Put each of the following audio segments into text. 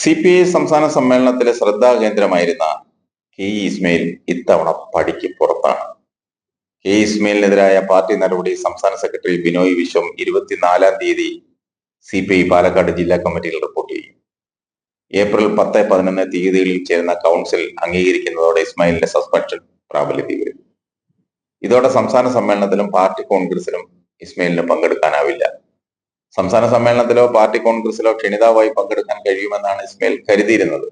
C P I സംസ്ഥാന സമ്മേളനത്തിലെ ശ്രദ്ധാകേന്ദ്രമായിരുന്ന K Ismail ഇത്തവണ പടിക്ക് പുറത്താണ്. കെ ഇസ്മയിലിനെതിരായ പാർട്ടി നടപടി സംസ്ഥാന സെക്രട്ടറി ബിനോയ് വിശ്വം ഇരുപത്തിനാലാം തീയതി സി പി ഐ പാലക്കാട് ജില്ലാ കമ്മിറ്റിയിൽ റിപ്പോർട്ട് ചെയ്യും. ഏപ്രിൽ പത്ത് പതിനൊന്ന് തീയതികളിൽ ചേരുന്ന കൗൺസിൽ അംഗീകരിക്കുന്നതോടെ ഇസ്മായിലിന്റെ സസ്പെൻഷൻ പ്രാബല്യത്തിൽ വരും. ഇതോടെ സംസ്ഥാന സമ്മേളനത്തിലും പാർട്ടി കോൺഗ്രസിലും ഇസ്മയിലിന് പങ്കെടുക്കാനാവില്ല. സംസ്ഥാന സമ്മേളനത്തിലോ പാർട്ടി കോൺഗ്രസിലോ ക്ഷണിതാവായി പങ്കെടുക്കാൻ കഴിയുമെന്നാണ് ഇസ്മയിൽ കരുതിയിരുന്നത്.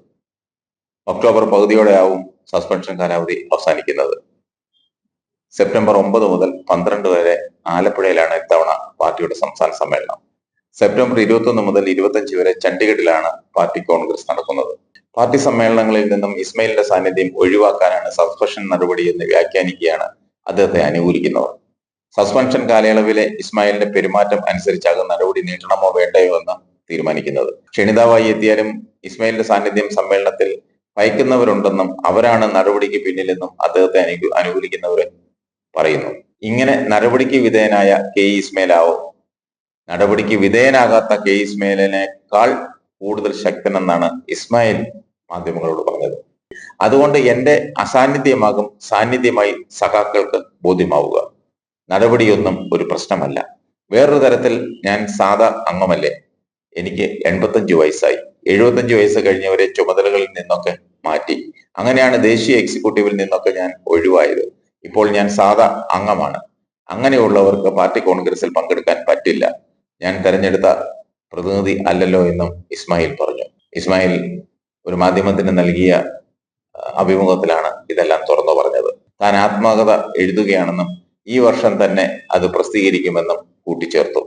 ഒക്ടോബർ പകുതിയോടെയാവും സസ്പെൻഷൻ കാലാവധി അവസാനിക്കുന്നത്. സെപ്റ്റംബർ ഒമ്പത് മുതൽ പന്ത്രണ്ട് വരെ ആലപ്പുഴയിലാണ് ഇത്തവണ പാർട്ടിയുടെ സംസ്ഥാന സമ്മേളനം. സെപ്റ്റംബർ ഇരുപത്തൊന്ന് മുതൽ ഇരുപത്തഞ്ച് വരെ ചണ്ഡീഗഡിലാണ് പാർട്ടി കോൺഗ്രസ് നടക്കുന്നത്. പാർട്ടി സമ്മേളനങ്ങളിൽ നിന്നും ഇസ്മയിലിന്റെ സാന്നിധ്യം ഒഴിവാക്കാനാണ് സസ്പെൻഷൻ നടപടി എന്ന് വ്യാഖ്യാനിക്കുകയാണ് അദ്ദേഹത്തെ അനുകൂലിക്കുന്നവർ. സസ്പെൻഷൻ കാലയളവിലെ ഇസ്മായിലിന്റെ പെരുമാറ്റം അനുസരിച്ചാകും നടപടി നീട്ടണമോ വേണ്ടയോ എന്ന് തീരുമാനിക്കുന്നത്. ക്ഷണിതാവായി എത്തിയാലും ഇസ്മായിലിന്റെ സാന്നിധ്യം സമ്മേളനത്തിൽ ഭയക്കുന്നവരുണ്ടെന്നും അവരാണ് നടപടിക്ക് പിന്നിലെന്നും അദ്ദേഹത്തെ അനു അനുകൂലിക്കുന്നവർ പറയുന്നു. ഇങ്ങനെ നടപടിക്ക് വിധേയനായ കെ ഇസ്മേലാവോ നടപടിക്ക് വിധേയനാകാത്ത കെ ഇസ്മേലിനേക്കാൾ കൂടുതൽ ശക്തനെന്നാണ് ഇസ്മായിൽ മാധ്യമങ്ങളോട് പറഞ്ഞത്. അതുകൊണ്ട് എന്റെ അസാന്നിധ്യമാകും സാന്നിധ്യമായി സഖാക്കൾക്ക് ബോധ്യമാവുക. നടപടിയൊന്നും ഒരു പ്രശ്നമല്ല. വേറൊരു തരത്തിൽ ഞാൻ സാധാ അംഗമല്ലേ? എനിക്ക് എൺപത്തഞ്ച് വയസ്സായി. എഴുപത്തഞ്ച് വയസ്സ് കഴിഞ്ഞവരെ ചുമതലകളിൽ നിന്നൊക്കെ മാറ്റി. അങ്ങനെയാണ് ദേശീയ എക്സിക്യൂട്ടീവിൽ നിന്നൊക്കെ ഞാൻ ഒഴിവായത്. ഇപ്പോൾ ഞാൻ സാധാ അംഗമാണ്. അങ്ങനെയുള്ളവർക്ക് പാർട്ടി കോൺഗ്രസിൽ പങ്കെടുക്കാൻ പറ്റില്ല. ഞാൻ തെരഞ്ഞെടുത്ത പ്രതിനിധി അല്ലല്ലോ എന്നും ഇസ്മായിൽ പറഞ്ഞു. ഇസ്മായിൽ ഒരു മാധ്യമത്തിന് നൽകിയ അഭിമുഖത്തിലാണ് ഇതെല്ലാം തുറന്നു പറഞ്ഞത്. താൻ ആത്മകഥ എഴുതുകയാണെന്നും ഈ വർഷം തന്നെ അത് പ്രസിദ്ധീകരിക്കുമെന്നും കൂട്ടിച്ചേർത്തു.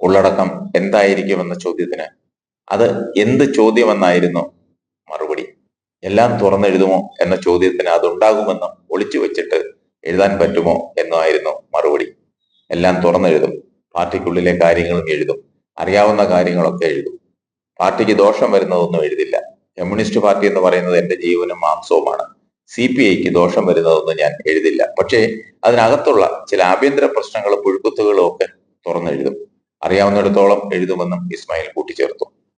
ഉള്ളടക്കം എന്തായിരിക്കുമെന്ന ചോദ്യത്തിന് അത് എന്ത് ചോദ്യമെന്നായിരുന്നു മറുപടി. എല്ലാം തുറന്നെഴുതുമോ എന്ന ചോദ്യത്തിന് അതുണ്ടാകുമെന്നും ഒളിച്ചു വെച്ചിട്ട് എഴുതാൻ പറ്റുമോ എന്നായിരുന്നു മറുപടി. എല്ലാം തുറന്നെഴുതും. പാർട്ടിക്കുള്ളിലെ കാര്യങ്ങളും എഴുതും. അറിയാവുന്ന കാര്യങ്ങളൊക്കെ എഴുതും. പാർട്ടിക്ക് ദോഷം വരുന്നതൊന്നും എഴുതില്ല. കമ്മ്യൂണിസ്റ്റ് പാർട്ടി എന്ന് പറയുന്നത് എന്റെ ജീവനും മാംസവുമാണ്. സി പി ഐക്ക് ദോഷം വരുന്നതൊന്നും ഞാൻ എഴുതില്ല. പക്ഷേ അതിനകത്തുള്ള ചില ആഭ്യന്തര പ്രശ്നങ്ങളും പുഴുക്കുത്തുകളും ഒക്കെ തുറന്നെഴുതും. അറിയാവുന്നിടത്തോളം എഴുതുമെന്നും ഇസ്മായിൽ കൂട്ടിച്ചേർത്തു.